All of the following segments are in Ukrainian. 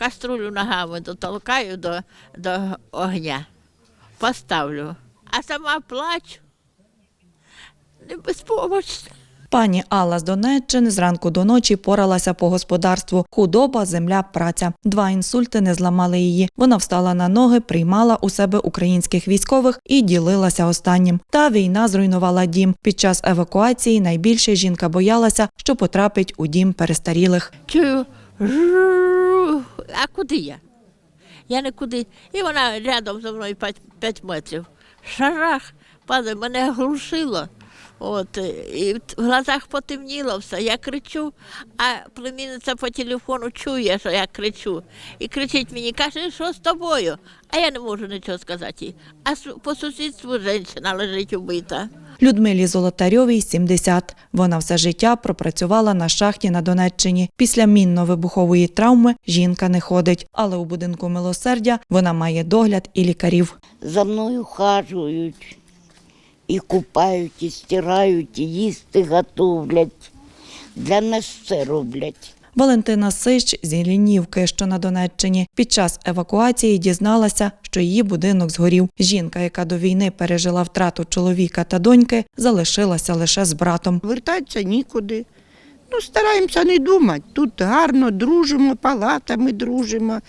каструлю ногами дотолкаю до, до огня, поставлю, а сама плачу. Не безпомощна. Пані Алла з Донеччини зранку до ночі поралася по господарству. Худоба, земля, праця. Два інсульти не зламали її. Вона встала на ноги, приймала у себе українських військових і ділилася останнім. Та війна зруйнувала дім. Під час евакуації найбільше жінка боялася, що потрапить у дім перестарілих. Чую. А куди я? Я нікуди. І вона рядом зі мною 5, метрів. Шарах падає, мене глушило. От, е, і в глазах потемніло все. Я кричу, а племінниця по телефону чує, що я кричу. І кричить мені, каже, що з тобою? А я не можу нічого сказати. А по сусідству жінка лежить убита. Людмилі Золотарьовій 70. Вона все життя пропрацювала на шахті на Донеччині. Після мінно-вибухової травми жінка не ходить, але у будинку милосердя вона має догляд і лікарів. за мною хажують, і купають, і стирають, і їсти готовлять. Для нас все роблять. Валентина Сич з Іллінівки, що на Донеччині, під час евакуації дізналася, що її будинок згорів. Жінка, яка до війни пережила втрату чоловіка та доньки, залишилася лише з братом. Вертатися нікуди. Ну, стараємося не думати. Тут гарно дружимо, палатами дружимо.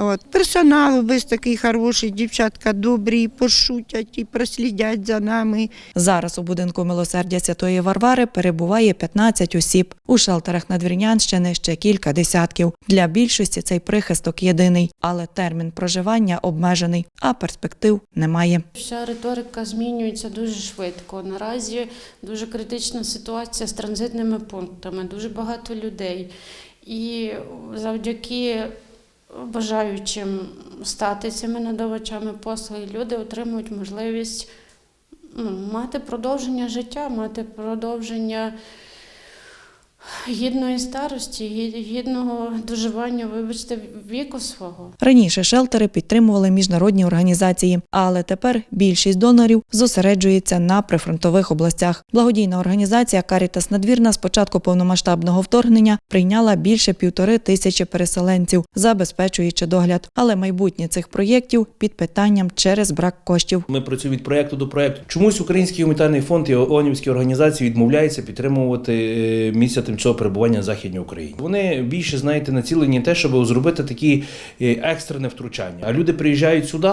От. Персонал весь такий хороший, дівчатка добрі, пошутять і прослідять за нами. Зараз у будинку милосердя Святої Варвари перебуває 15 осіб. У шелтерах Надвірнянщини ще кілька десятків. Для більшості цей прихисток єдиний, але термін проживання обмежений, а перспектив немає. Вся риторика змінюється дуже швидко. Наразі дуже критична ситуація з транзитними пунктами, дуже багато людей. І завдяки бажаючим стати цими надавачами послуг, люди отримують можливість ну, мати продовження життя, мати продовження гідної старості, гідного доживання, вибачте, віку свого. Раніше шелтери підтримували міжнародні організації, але тепер більшість донорів зосереджується на прифронтових областях. Благодійна організація Карітас Надвірна з початку повномасштабного вторгнення прийняла більше півтори тисячі переселенців, забезпечуючи догляд. Але майбутнє цих проєктів під питанням через брак коштів. Ми працюємо від проєкту до проєкту. Чомусь Український гуманітарний фонд і ООНівські організації відмовляються підтримувати е, місця тимчасового перебування в Західній Україні. Вони більше, знаєте, націлені на те, щоб зробити такі е, екстрене втручання. А люди приїжджають сюди.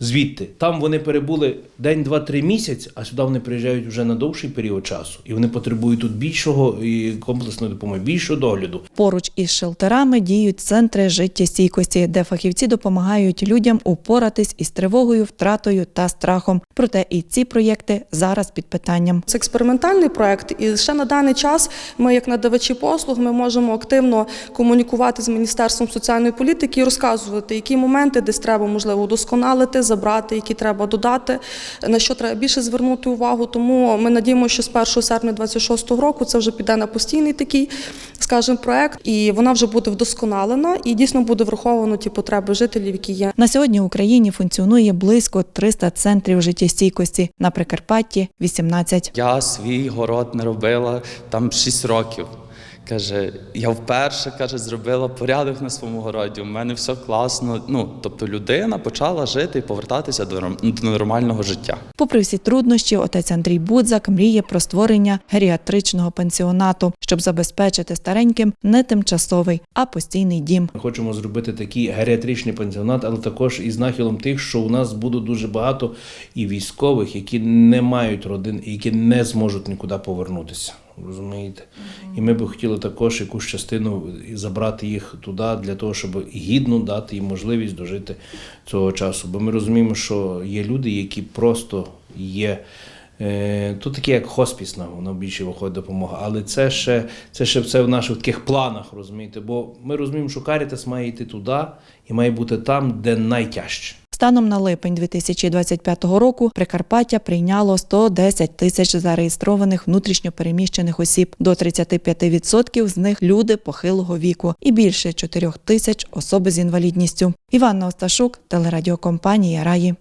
Звідти там вони перебули день, два, три місяці, а сюди вони приїжджають вже на довший період часу, і вони потребують тут більшого і комплексної допомоги, більшого догляду. Поруч із шелтерами діють центри життєстійкості, де фахівці допомагають людям упоратись із тривогою, втратою та страхом. Проте і ці проєкти зараз під питанням. Це експериментальний проект, і ще на даний час ми, як надавачі послуг, ми можемо активно комунікувати з міністерством соціальної політики і розказувати, які моменти десь треба можливо удосконалити, забрати, які треба додати, на що треба більше звернути увагу. Тому ми надіємося, що з 1 серпня 2026 року це вже піде на постійний такий, скажімо, проект, і вона вже буде вдосконалена і дійсно буде враховано ті потреби жителів, які є. На сьогодні в Україні функціонує близько 300 центрів життєстійкості. На Прикарпатті 18. Я свій город не робила там 6 років. Каже, я вперше каже, зробила порядок на своєму городі. У мене все класно. Ну, тобто людина почала жити і повертатися до до нормального життя. Попри всі труднощі, отець Андрій Будзак мріє про створення геріатричного пансіонату, щоб забезпечити стареньким не тимчасовий, а постійний дім. Ми хочемо зробити такий геріатричний пансіонат, але також із нахилом тих, що у нас буде дуже багато і військових, які не мають родин і які не зможуть нікуди повернутися. Розумієте? І ми би хотіли також якусь частину забрати їх туди для того, щоб гідно дати їм можливість дожити цього часу. Бо ми розуміємо, що є люди, які просто є. Е, Тут таке як хоспісна, воно більше виходить допомога. Але це ще це ще все в наших таких планах, розумієте? Бо ми розуміємо, що Карітас має йти туди і має бути там, де найтяжче. Станом на липень 2025 року Прикарпаття прийняло 110 тисяч зареєстрованих внутрішньопереміщених осіб. До 35% з них люди похилого віку і більше 4 тисяч особи з інвалідністю. Іванна Осташук, телерадіокомпанія Раї.